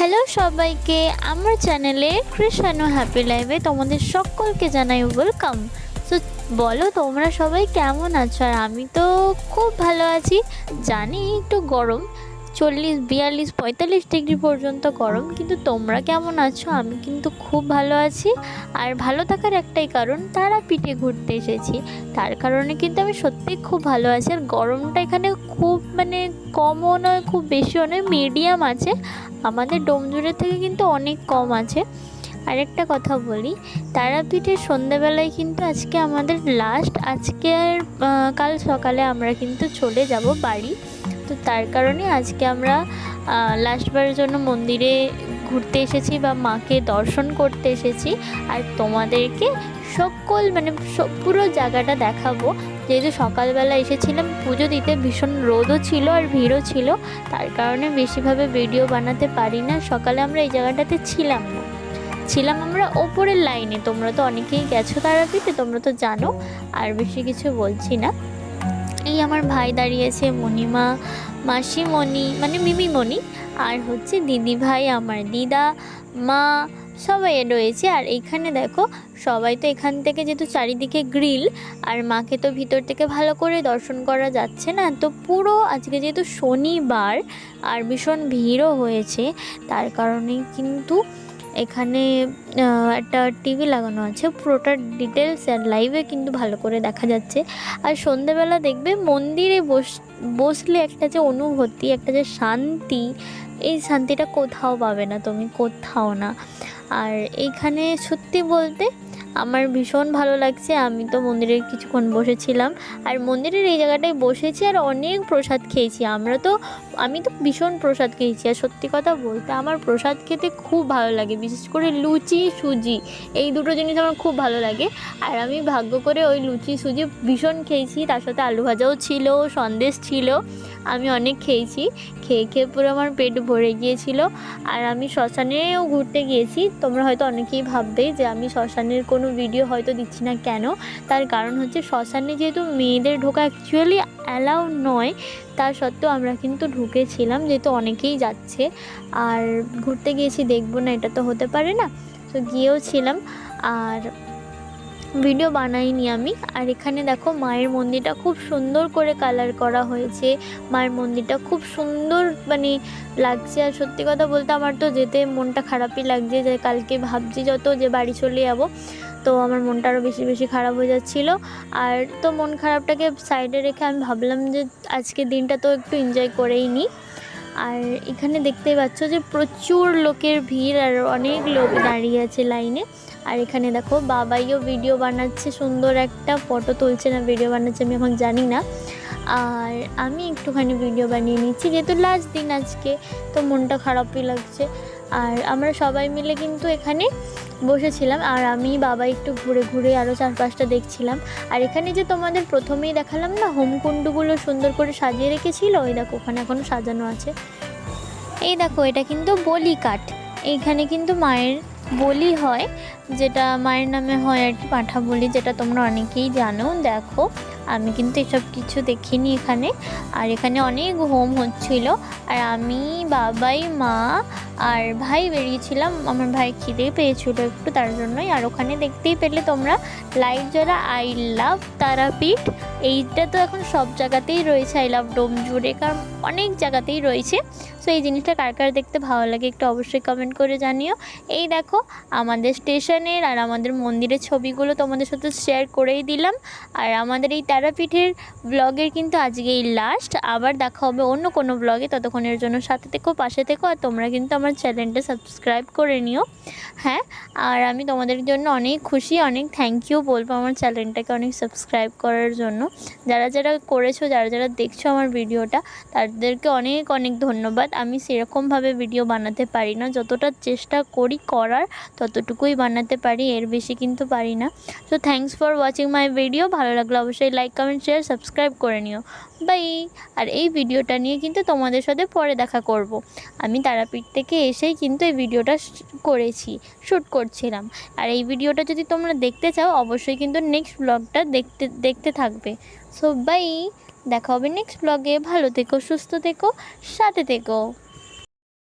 Hello সবাইকে, আমার চ্যানেলে কৃষানো হ্যাপি লাইভে তোমাদের সকলকে জানাই ওয়েলকাম তো বলো তোমরা সবাই কেমন আছো? আর আমি তো খুব ভালো আছি। জানি একটু গরম। চল্লিশ, বিয়াল্লিশ, পঁয়তাল্লিশ ডিগ্রি পর্যন্ত গরম। কিন্তু তোমরা কেমন আছো? আমি কিন্তু খুব ভালো আছি। আর ভালো থাকার একটাই কারণ, তারা পিঠে ঘুরতে এসেছি। তার কারণে কিন্তু আমি সত্যি খুব ভালো আছি। আর গরমটা এখানে খুব মানে কমও নয়, খুব বেশিও নয় মিডিয়াম আছে। আমাদের ডোমজুড়ের থেকে কিন্তু অনেক কম আছে। আরেকটা কথা বলি তারাপীঠের সন্ধ্যাবেলায় কিন্তু আজকে আমাদের লাস্ট আজকে কাল সকালে আমরা কিন্তু চলে যাব বাড়ি। তো তার কারণে আজকে আমরা লাস্টবারের জন্য মন্দিরে ঘুরতে এসেছি বা মাকে দর্শন করতে এসেছি। আর তোমাদেরকে সকল মানে পুরো জায়গাটা দেখাবো। যেহেতু সকালবেলা এসেছিলাম, পুজো দিতে ভীষণ রোদও ছিল আর ভিড়ও ছিল। তার কারণে বেশিভাবে ভিডিও বানাতে পারি না। সকালে আমরা এই জায়গাটাতে ছিলাম না। ছিলাম আমরা ওপরের লাইনে। তোমরা তো অনেকেই গেছো তারাপীঠে, তোমরা তো জানো। আর বেশি কিছু বলছি না। এই আমার ভাই দাঁড়িয়েছে মণিমা, মাসিমণি মানে মিমিমণি আর হচ্ছে দিদি ভাই, আমার দিদা, মা, সবাই রয়েছে। আর এইখানে দেখো, সবাই তো এখান থেকে যেহেতু চারিদিকে গ্রিল, আর মাকে তো ভিতর থেকে ভালো করে দর্শন করা যাচ্ছে না। তো পুরো আজকে যেহেতু শনিবার আর ভীষণ ভিড়ও হয়েছে, তার কারণে কিন্তু এখানে একটা টিভি লাগানো আছে। পুরোটা ডিটেলস আর লাইভে কিন্তু ভালো করে দেখা যাচ্ছে। আর সন্ধ্যেবেলা দেখবে মন্দিরে বস, বসলে একটা যে অনুভূতি, একটা যে শান্তি, এই শান্তিটা কোথাও পাবে না তুমি, কোথাও না। আর এইখানে সত্যি বলতে আমার ভীষণ ভালো লাগছে, আমি তো মন্দিরে কিছুক্ষণ বসেছিলাম। আর মন্দিরের এই জায়গাটায় বসেছি আর অনেক প্রসাদ খেয়েছি। আমরা তো, আমি তো ভীষণ প্রসাদ খেয়েছি। আর সত্যি কথা বলতে আমার প্রসাদ খেতে খুব ভালো লাগে, বিশেষ করে লুচি, সুজি, এই দুটো জিনিস আমার খুব ভালো লাগে। আর আমি ভাগ্য করে ওই লুচি, সুজি ভীষণ খেয়েছি। তার সাথে আলু ভাজাও ছিল, সন্দেশ ছিল। আমি অনেক খেয়েছি। খেয়ে খেয়ে পুরো আমার পেট ভরে গিয়েছিল। আর আমি শ্মশানেও ঘুরতে গিয়েছি। তোমরা হয়তো অনেকেই ভাববে যে আমি শ্মশানের কোনো ভিডিও হয়তো দিচ্ছি না কেন? তার কারণ হচ্ছে শ্মশানে যেহেতু মেয়েদের ঢোকা অ্যাকচুয়ালি অ্যালাউ নয় তা সত্ত্বেও আমরা কিন্তু ঢুকেছিলাম যেহেতু অনেকেই যাচ্ছে। আর ঘুরতে গিয়েছি, দেখব না, এটা তো হতে পারে না। তো গিয়েও ছিলাম। আর ভিডিও বানাইনি আমি। আর এখানে দেখো মায়ের মন্দিরটা খুব সুন্দর করে কালার করা হয়েছে। মায়ের মন্দিরটা খুব সুন্দর মানে লাগছে। আর সত্যি কথা বলতে আমার তো যেতে মনটা খারাপই লাগছে যে কালকে ভাবছি যত যে বাড়ি চলে যাব। তো আমার মনটা আরও বেশি বেশি খারাপ হয়ে যাচ্ছিল। আর তো মন খারাপটাকে সাইডে রেখে আমি ভাবলাম যে আজকে দিনটা তো একটু এনজয় করেই নিই আর এখানে দেখতেই পাচ্ছ যে প্রচুর লোকের ভিড় আর অনেক লোক দাঁড়িয়ে আছে লাইনে। আর এখানে দেখো বাবাইও ভিডিও বানাচ্ছে, সুন্দর একটা ফটো তুলছে না ভিডিও বানাচ্ছে আমি এখন জানি না। আর আমি একটুখানি ভিডিও বানিয়ে নিচ্ছি, যেহেতু লাস্ট দিন আজকে, তো মনটা খারাপই লাগছে। আর আমরা সবাই মিলে কিন্তু এখানে বসেছিলাম আর আমি বাবা একটু ঘুরে ঘুরে আরও চারপাশটা দেখছিলাম। আর এখানে যে তোমাদের প্রথমেই দেখালাম না হোমকুণ্ডগুলো সুন্দর করে সাজিয়ে রেখেছিল, ওই দেখো ওখানে এখনও সাজানো আছে। এই দেখো, এটা কিন্তু বলি কাঠ। এইখানে কিন্তু মায়ের বলি হয়। যেটা মায়ের নামে হয় আর কি পাঁঠা বলি যেটা তোমরা অনেকেই জানো। দেখো, আমি কিন্তু এসব কিছু দেখিনি এখানে। আর এখানে অনেক হোম হচ্ছিল। আর আমি, বাবাই, মা আর ভাই বেরিয়েছিলাম। আমার ভাই খিদে পেয়েছিল একটু, তার জন্যই। আর ওখানে দেখতেই পেলে তোমরা, লাইট জ্বলা, আই লাভ তারাপীঠ। এইটা তো এখন সব জায়গাতেই রয়েছে, আই লাভ ডোম জুড়ে, কারণ অনেক জায়গাতেই রয়েছে। সো এই জিনিসটা কার কার দেখতে ভালো লাগে একটু অবশ্যই কমেন্ট করে জানিও। এই দেখো, আমাদের স্টেশনের আর আমাদের মন্দিরের ছবিগুলো তোমাদের সাথে শেয়ার করেই দিলাম। আর আমাদের এই তারাপীঠের ব্লগের কিন্তু আজকেই লাস্ট আবার দেখা হবে অন্য কোনো ব্লগে ততক্ষণের জন্য সাথে থেকো, পাশে থেকো, আর তোমরা কিন্তু আমার চ্যানেলটা সাবস্ক্রাইব করে নিও। হ্যাঁ আর আমি তোমাদের জন্য অনেক খুশি, অনেক থ্যাংক ইউ বলব আমার চ্যানেলটাকে অনেক সাবস্ক্রাইব করার জন্য। যারা যারা করেছ, যারা যারা দেখছ আমার ভিডিওটা, তাদেরকে অনেক অনেক ধন্যবাদ। আমি সেরকমভাবে ভিডিও বানাতে পারি না। যতটা চেষ্টা করি করার, ততটুকুই বানাতে পারি, এর বেশি কিন্তু পারি না। So thanks for watching my video ভালো লাগলে অবশ্যই লাইক কমেন্ট শেয়ার সাবস্ক্রাইব করে নিও। বাই আর এই ভিডিওটা নিয়ে কিন্তু তোমাদের সাথে পরে দেখা করব। আমি তারাপীঠ থেকে এসেই কিন্তু এই ভিডিওটা করেছি শ্যুট করছিলাম। আর এই ভিডিওটা যদি তোমরা দেখতে চাও, অবশ্যই কিন্তু নেক্সট ব্লগটা দেখতে দেখতে থাকবে। সো বাই দেখা হবে নেক্সট ব্লগে ভালো থেকো, সুস্থ থেকো, সাথে থেকো।